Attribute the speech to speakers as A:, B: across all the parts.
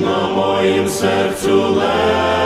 A: На моїм серцю лежав,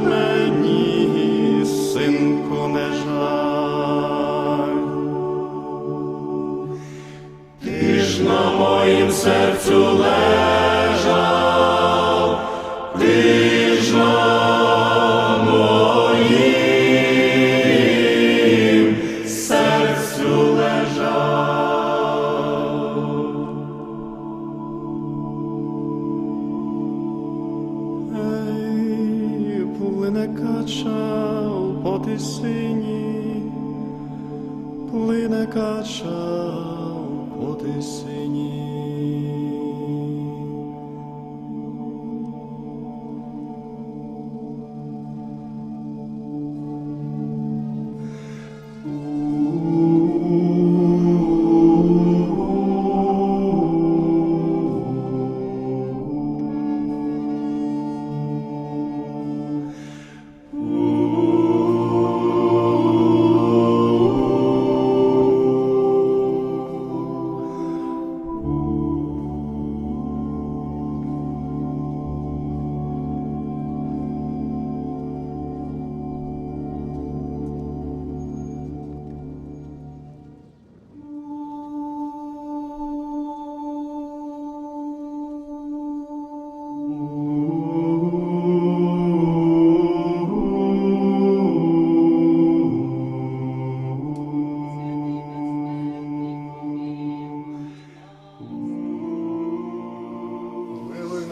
A: серцю лежав,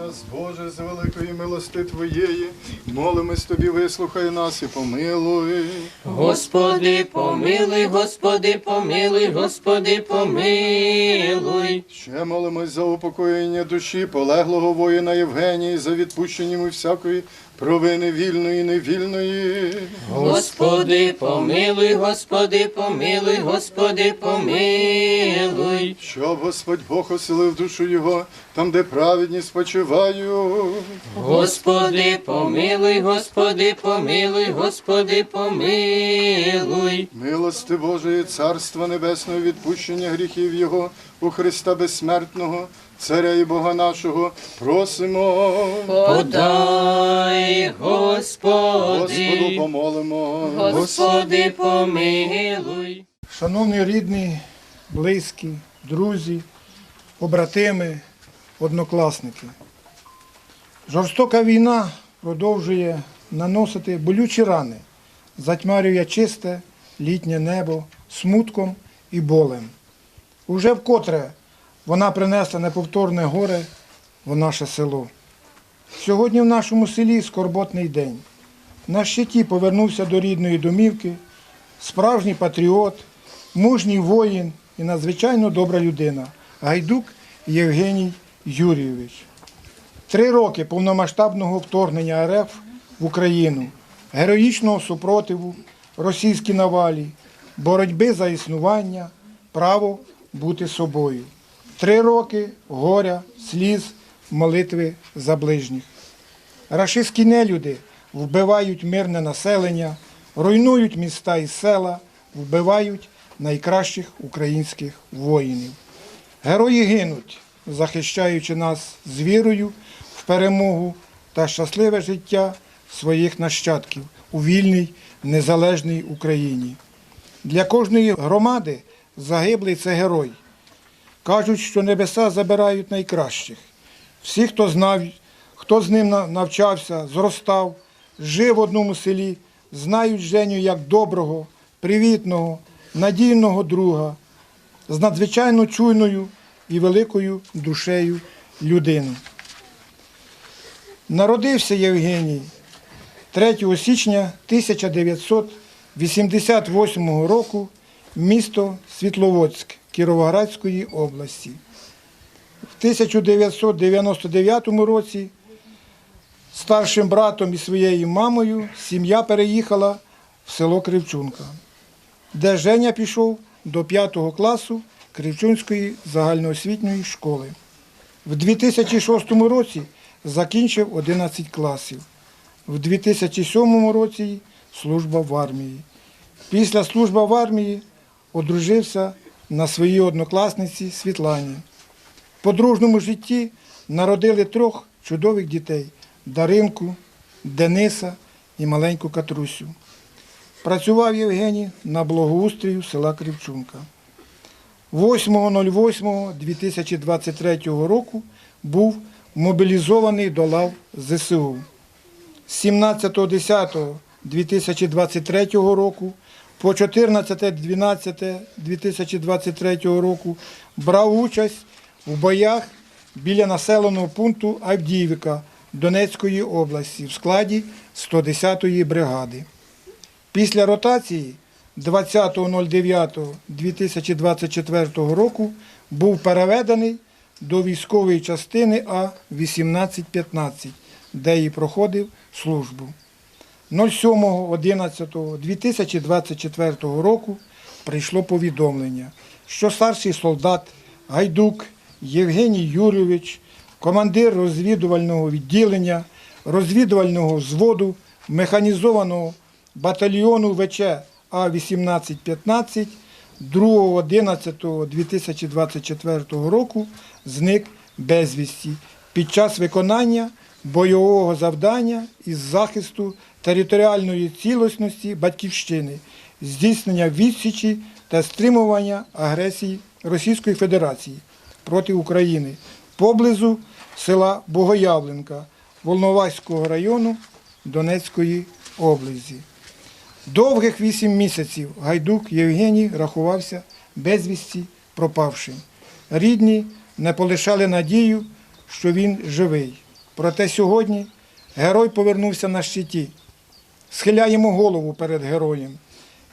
B: нас, Боже, з великої милости Твоєї, молимось Тобі, вислухай нас і помилуй.
C: Господи, помилуй, Господи, помилуй, Господи, помилуй.
B: Ще молимось за упокоєння душі полеглого воїна Євгенії, за відпущення йому всякої провини вільної невільної.
C: Господи, помилуй, Господи, помилуй, Господи, помилуй.
B: Щоб Господь Бог оселив душу його, там, де праведні спочивають.
C: Господи, помилуй, Господи, помилуй, Господи, помилуй.
B: Милости Божої, Царства Небесного, відпущення гріхів Його у Христа Безсмертного, Царя і Бога нашого, просимо.
C: Подай,
B: Господу
C: Господи,
B: помолимо.
C: Господи, помилуй.
D: Шановні рідні, близькі, друзі, побратими, однокласники. Жорстока війна продовжує наносити болючі рани, затьмарює чисте літнє небо смутком і болем. Уже вкотре вона принесла неповторне горе в наше село. Сьогодні в нашому селі скорботний день. На щиті повернувся до рідної домівки справжній патріот, мужній воїн і надзвичайно добра людина Гайдук Євгеній Юрійович. Три роки повномасштабного вторгнення РФ в Україну, героїчного супротиву російській навалі, боротьби за існування, право бути собою. Три роки горя, сліз, молитви за ближніх. Рашистські нелюди вбивають мирне населення, руйнують міста і села, вбивають найкращих українських воїнів. Герої гинуть, захищаючи нас з вірою в перемогу та щасливе життя своїх нащадків у вільній незалежній Україні. Для кожної громади загиблий це герой. Кажуть, що небеса забирають найкращих. Всі, хто знав, хто з ним навчався, зростав, жив в одному селі, знають Женю як доброго, привітного, надійного друга, з надзвичайно чуйною і великою душею людину. Народився Євгеній 3 січня 1988 року місто Світловодськ Кіровоградської області. В 1999 році старшим братом і своєю мамою сім'я переїхала в село Кривчунка, де Женя пішов до 5 класу Кривчунської загальноосвітньої школи. В 2006 році закінчив 11 класів. В 2007 році служба в армії. Після служби в армії одружився на своїй однокласниці Світлані. Подружному житті народили трьох чудових дітей Даринку, Дениса і маленьку Катрусю. Працював Євгеній на благоустрію села Кривчунка. 8.08.2023 року був мобілізований до лав ЗСУ. З 17.10.2023 року по 14.12.2023 року брав участь у боях біля населеного пункту Авдіївка Донецької області в складі 110-ї бригади. Після ротації 20.09.2024 року був переведений до військової частини А-1815, де і проходив службу. 07.11.2024 року прийшло повідомлення, що старший солдат Гайдук Євгеній Юрійович, командир розвідувального відділення, розвідувального взводу механізованого батальйону ВЧ А-1815 2.11.2024 року зник безвісті під час виконання бойового завдання із захисту територіальної цілісності Батьківщини, здійснення відсічі та стримування агресії Російської Федерації проти України поблизу села Богоявленка Волноваського району Донецької області. Довгих вісім місяців Гайдук Євгеній рахувався безвісті пропавшим. Рідні не полишали надію, що він живий. Проте сьогодні герой повернувся на щиті. Схиляємо голову перед героєм,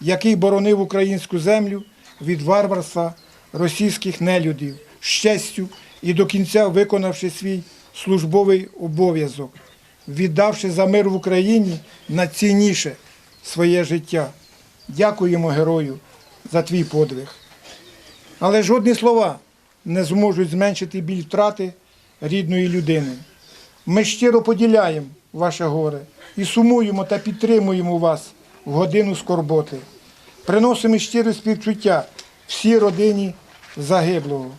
D: який боронив українську землю від варварства російських нелюдів, з честю і до кінця виконавши свій службовий обов'язок, віддавши за мир в Україні найцінніше своє життя. Дякуємо герою за твій подвиг. Але жодні слова не зможуть зменшити біль втрати рідної людини. Ми щиро поділяємо ваше горе і сумуємо та підтримуємо вас в годину скорботи. Приносимо щире співчуття всій родині загиблого.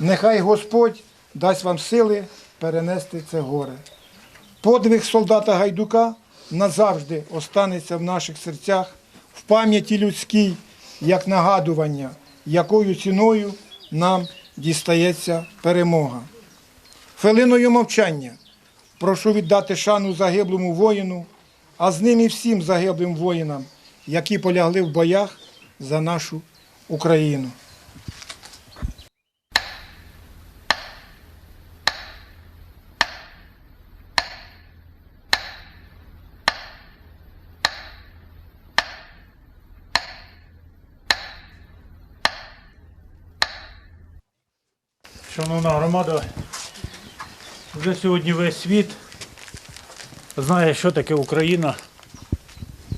D: Нехай Господь дасть вам сили перенести це горе. Подвиг солдата Гайдука назавжди останеться в наших серцях, в пам'яті людській, як нагадування, якою ціною нам дістається перемога. Хвилиною мовчання прошу віддати шану загиблому воїну, а з ним і всім загиблим воїнам, які полягли в боях за нашу Україну.
E: Шановна громада, вже сьогодні весь світ знає, що таке Україна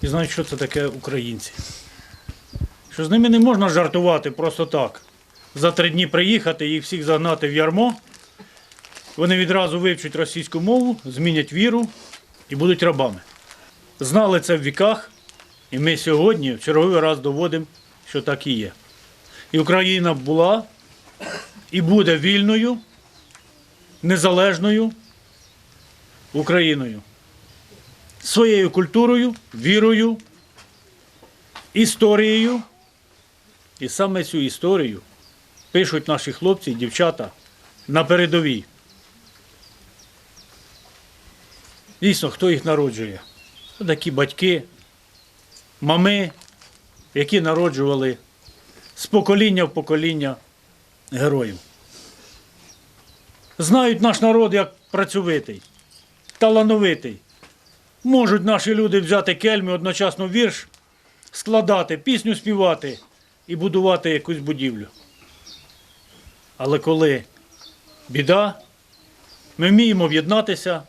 E: і знає, що це таке українці. Що з ними не можна жартувати просто так. За три дні приїхати, їх всіх загнати в ярмо. Вони відразу вивчать російську мову, змінять віру і будуть рабами. Знали це в віках, і ми сьогодні в черговий раз доводимо, що так і є. І Україна була і буде вільною, незалежною Україною. Своєю культурою, вірою, історією. І саме цю історію пишуть наші хлопці і дівчата на передовій. Дійсно, хто їх народжує? Такі батьки, мами, які народжували з покоління в покоління героїв. Знають наш народ як працьовитий, талановитий. Можуть наші люди взяти кельми, одночасно вірш, складати, пісню співати і будувати якусь будівлю. Але коли біда, ми вміємо об'єднатися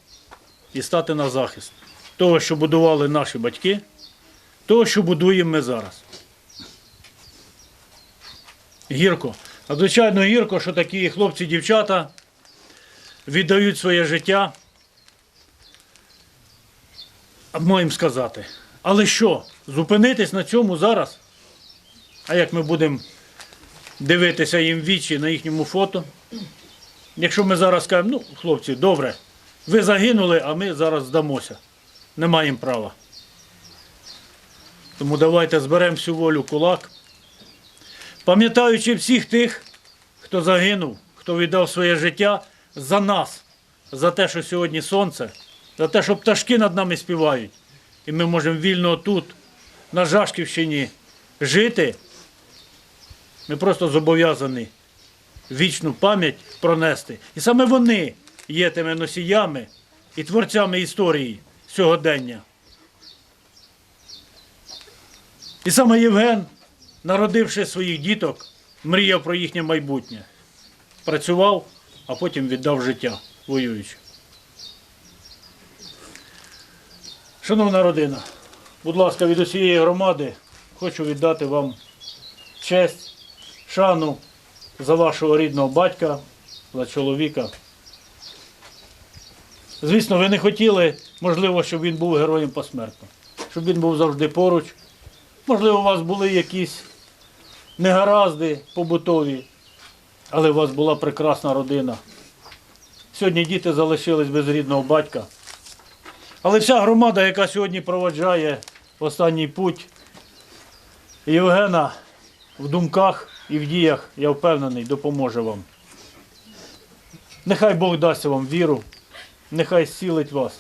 E: і стати на захист того, що будували наші батьки, того, що будуємо ми зараз. Гірко. Надзвичайно гірко, що такі хлопці і дівчата віддають своє життя. Можемо сказати. Але що, зупинитись на цьому зараз? А як ми будемо дивитися їм вічі на їхньому фото? Якщо ми зараз скажемо, ну, хлопці, добре, ви загинули, а ми зараз здамося. Не маємо права. Тому давайте зберемо всю волю кулак. Пам'ятаючи всіх тих, хто загинув, хто віддав своє життя за нас, за те, що сьогодні сонце, за те, що пташки над нами співають. І ми можемо вільно тут, на Жашківщині, жити. Ми просто зобов'язані вічну пам'ять пронести. І саме вони є тими носіями і творцями історії сьогодення. І саме Євген, народивши своїх діток, мріяв про їхнє майбутнє. Працював, а потім віддав життя, воюючи. Шановна родина, будь ласка, від усієї громади хочу віддати вам честь, шану за вашого рідного батька, за чоловіка. Звісно, ви не хотіли, можливо, щоб він був героєм посмертно, щоб він був завжди поруч. Можливо, у вас були якісь негаразди побутові, але у вас була прекрасна родина. Сьогодні діти залишились без рідного батька. Але вся громада, яка сьогодні проводжає останній путь Євгена в думках і в діях, я впевнений, допоможе вам. Нехай Бог дасть вам віру, нехай зцілить вас,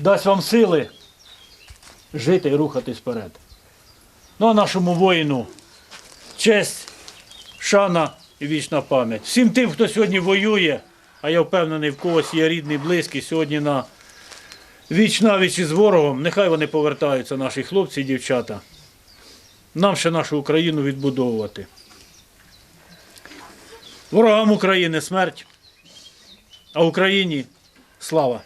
E: дасть вам сили жити і рухатись вперед. Ну а нашому воїну честь, шана і вічна пам'ять. Всім тим, хто сьогодні воює, а я впевнений, в когось є рідний, близький сьогодні на віч навіч із ворогом, нехай вони повертаються, наші хлопці і дівчата. Нам ще нашу Україну відбудовувати. Ворогам України смерть, а Україні слава.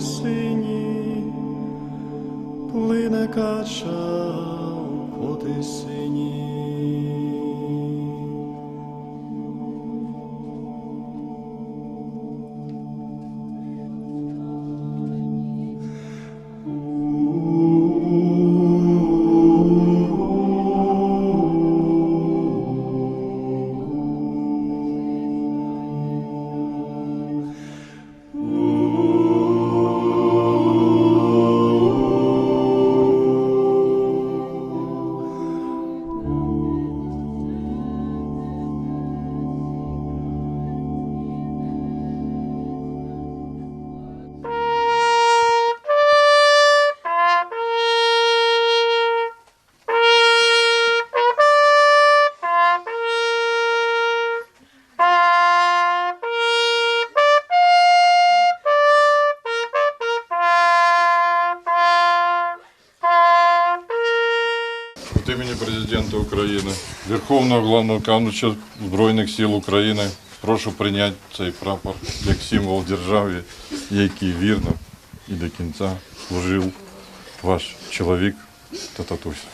A: Тисині, плине кача
F: Верховного Главнокомандуюча Збройних сил України прошу прийняти цей прапор як символ держави, який вірно і до кінця служив ваш чоловік та татусь.